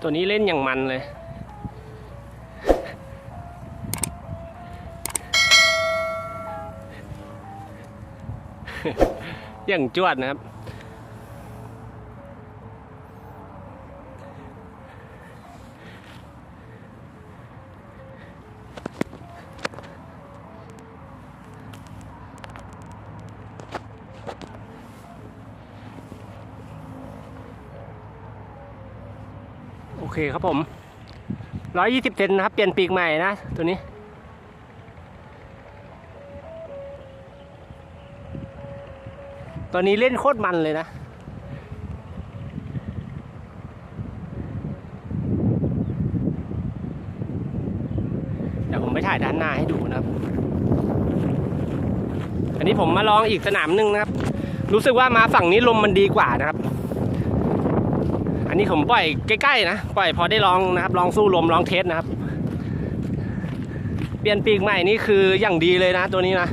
ตัวนี้เล่นอย่างมันเลยอย่างจวดนะครับ อเคครับผมร้อยยี่สิบเซนนะครับ เปลี่ยนปีกใหม่นะ ตัวนี้ ตัวนี้เล่นโคตรมันเลยนะเดี๋ยวผมไปถ่ายด้านหน้าให้ดูนะครับ อันนี้ผมมาลองอีกสนามหนึ่งนะครับ รู้สึกว่ามาฝั่งนี้ลมมันดีกว่านะครับ นนี้ผมปล่อยใกล้ๆนะปล่อยพอได้ลองนะครับ ลองสู้ลมลองเทสนะครับ เปลี่ยนปีกใหม่นี่คืออย่างดีเลยนะตัวนี้นะ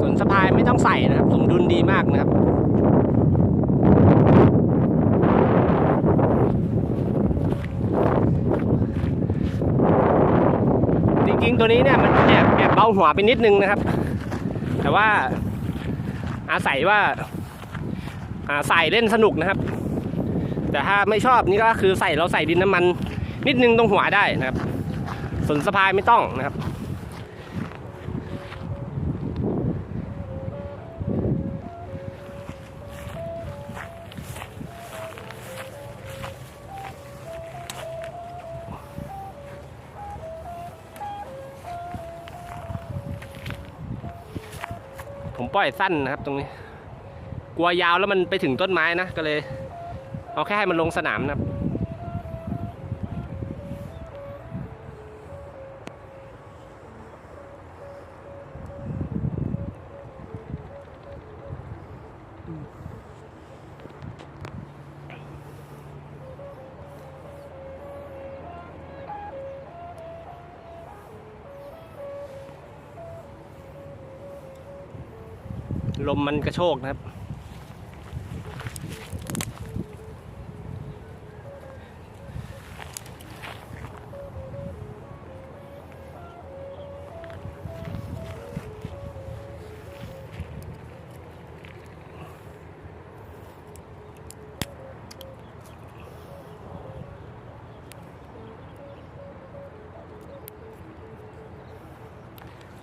ส่วนสะพายไม่ต้องใส่นะครับสมดุลดีมากนะครับจริงๆตัวนี้เนี่ยมันแอบแอบเบาหัวไปนิดนึงนะครับ แต่ว่าอาศัยว่าอ่า ใส่เล่นสนุกนะครับ แต่ถ้าไม่ชอบนี่ก็คือใส่เราใส่ดินน้ำมันนิดนึงตรงหัวได้นะครับ ส่วนสะพายไม่ต้องนะครับผมปล่อยสั้นนะครับตรงนี้ กลัวยาวแล้วมันไปถึงต้นไม้นะก็เลย เอาแค่ให้มันลงสนามนะครับลมมันกระโชกนะครับ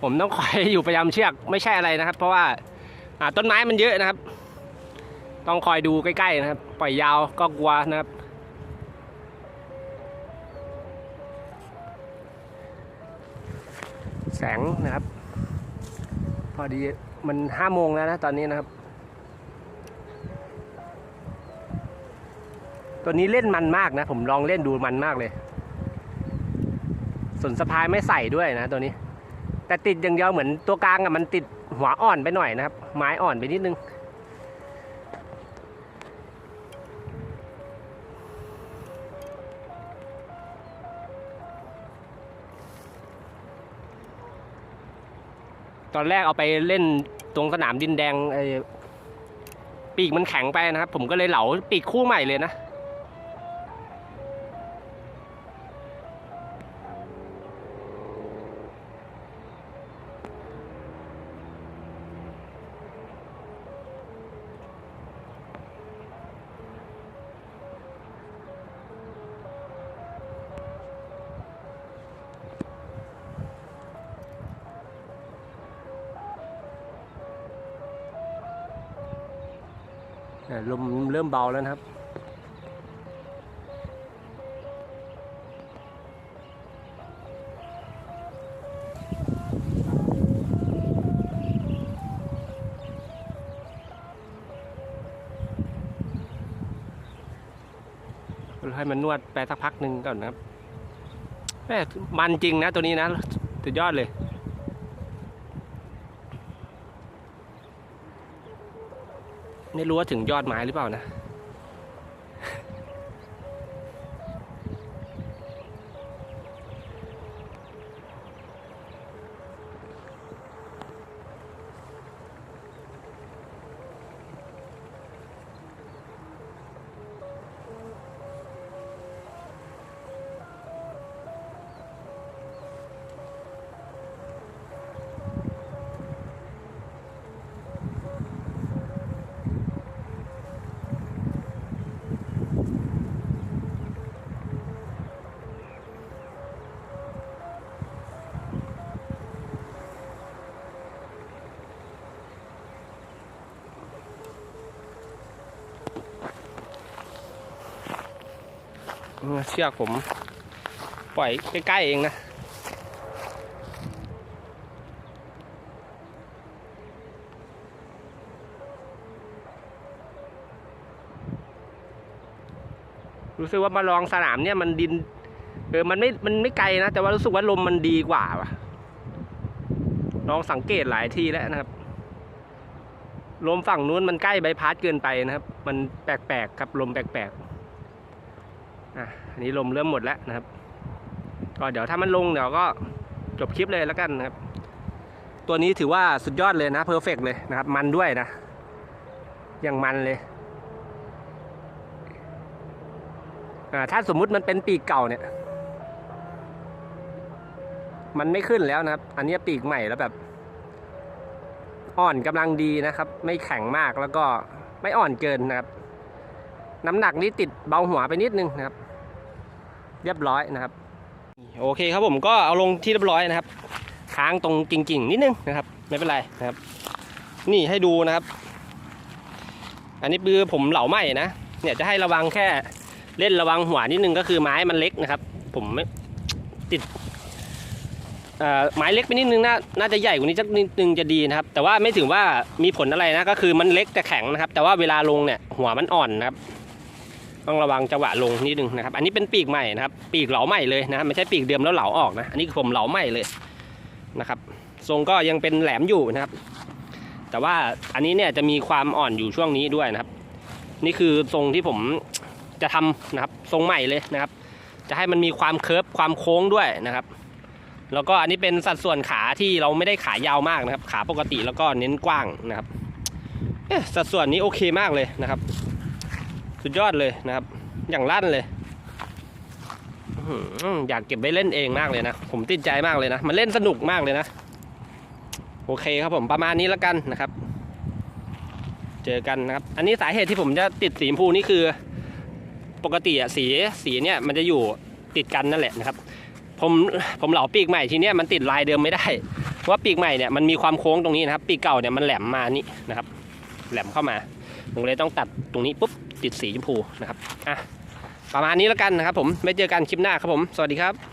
ผมต้องคอยอยู่ประจำเชือกไม่ใช่อะไรนะครับ เพราะว่าอ่าต้นไม้มันเยอะนะครับ ต้องคอยดูใกล้ๆนะครับ ปล่อยยาวก็กลัวนะครับแสงนะครับ พอดีมันห้าโมงแล้วนะตอนนี้นะครับ ตัวนี้เล่นมันมากนะ ผมลองเล่นดูมันมากเลยส่วนสะพายไม่ใส่ด้วยนะตัวนี้ แต่ติดอย่างเดียวเหมือนตัวกลางอะมันติดหัวอ่อนไปหน่อยนะครับ ไม้อ่อนไปนิดนึง ตอนแรกเอาไปเล่นตรงสนามดินแดงไอ้ปีกมันแข็งไปนะครับ ผมก็เลยเหลาปีกคู่ใหม่เลยนะ ลมเริ่มเบาแล้วนะครับให้มันนวดไปสักพักหนึ่งก่อนนะครับแม่มันจริงนะตัวนี้นะสุดยอดเลย ไม่รู้ว่าถึงยอดไม้หรือเปล่านะ เชือกผม ปล่อยใกล้ๆเองนะรู้สึกว่ามาลองสนามเนี่ยมันดินเออมันไม่มันไม่ไกลนะ แต่ว่ารู้สึกว่าลมมันดีกว่าว่ะลองสังเกตหลายทีแล้วนะครับ ลมฝั่งนู้นมันใกล้ใบพัดเกินไปนะครับ มันแปลกๆครับลมแปลกๆ อะอันนี้ลมเริ่มหมดแล้วนะครับ ก็เดี๋ยวถ้ามันลงเดี๋ยวก็จบคลิปเลยแล้วกันนะครับ ตัวนี้ถือว่าสุดยอดเลยนะเพอร์เฟกเลยนะครับ มันด้วยนะอย่างมันเลยอ่าถ้าสมมุติมันเป็นปีกเก่าเนี่ย มันไม่ขึ้นแล้วนะครับ อันนี้ปีกใหม่แล้วแบบ อ่อนกำลังดีนะครับ ไม่แข็งมากแล้วก็ไม่อ่อนเกินนะครับ น้ำหนักนี้ติดเบาหัวไปนิดนึงนะครับ เรียบร้อยนะครับโอเคครับผมก็เอาลงที่เรียบร้อยนะครับ ค้างตรงกิ่งๆนิดนึงนะครับ ไม่เป็นไรนะครับ นี่ให้ดูนะครับ อันนี้คือผมเหล่าไหมนะเนี่ยจะให้ระวังแค่เล่นระวังหัวนิดนึงก็คือไม้มันเล็กนะครับ ผมไม่ติดไม้เล็กไปนิดนึงน่าน่าจะใหญ่กว่านี้สักนิดนึงจะดีนะครับ แต่ว่าไม่ถึงว่ามีผลอะไรนะก็คือมันเล็กแต่แข็งนะครับ แต่ว่าเวลาลงเนี่ยหัวมันอ่อนนะครับ ต้องระวังจังหวะลงนิดนึงนะครับ อันนี้เป็นปีกใหม่นะครับ ปีกเหลาใหม่เลยนะไม่ใช่ปีกเดิมแล้วเหลาออกนะ อันนี้ผมเหลาใหม่เลยนะครับ ทรงก็ยังเป็นแหลมอยู่นะครับ แต่ว่าอันนี้เนี่ยจะมีความอ่อนอยู่ช่วงนี้ด้วยนะครับ นี่คือทรงที่ผมจะทำนะครับทรงใหม่เลยนะครับ จะให้มันมีความเคิร์ฟความโค้งด้วยนะครับ แล้วก็อันนี้เป็นสัดส่วนขาที่เราไม่ได้ขายาวมากนะครับ ขาปกติแล้วก็เน้นกว้างนะครับสัดส่วนนี้โอเคมากเลยนะครับ สุดยอดเลยนะครับ อย่างลั่นเลยอยากเก็บไว้เล่นเองมากเลยนะ ผมติดใจมากเลยนะ มันเล่นสนุกมากเลยนะ โอเคครับผมประมาณนี้แล้วกันนะครับ เจอกันนะครับ อันนี้สาเหตุที่ผมจะติดสีชมพูนี่คือ ปกติอะสีสีเนี่ยมันจะอยู่ติดกันนั่นแหละนะครับ ผมผมเหลาปีกใหม่ทีเนี้ยมันติดลายเดิมไม่ได้เพราะว่าปีกใหม่เนี่ยมันมีความโค้งตรงนี้นะครับ ปีกเก่าเนี่ยมันแหลมมานี่นะครับ แหลมเข้ามาผมเลยต้องตัดตรงนี้ปุ๊บ ติดสีชมพูนะครับอะประมาณนี้แล้วกันนะครับผมไว้เจอกันคลิปหน้าครับผม สวัสดีครับ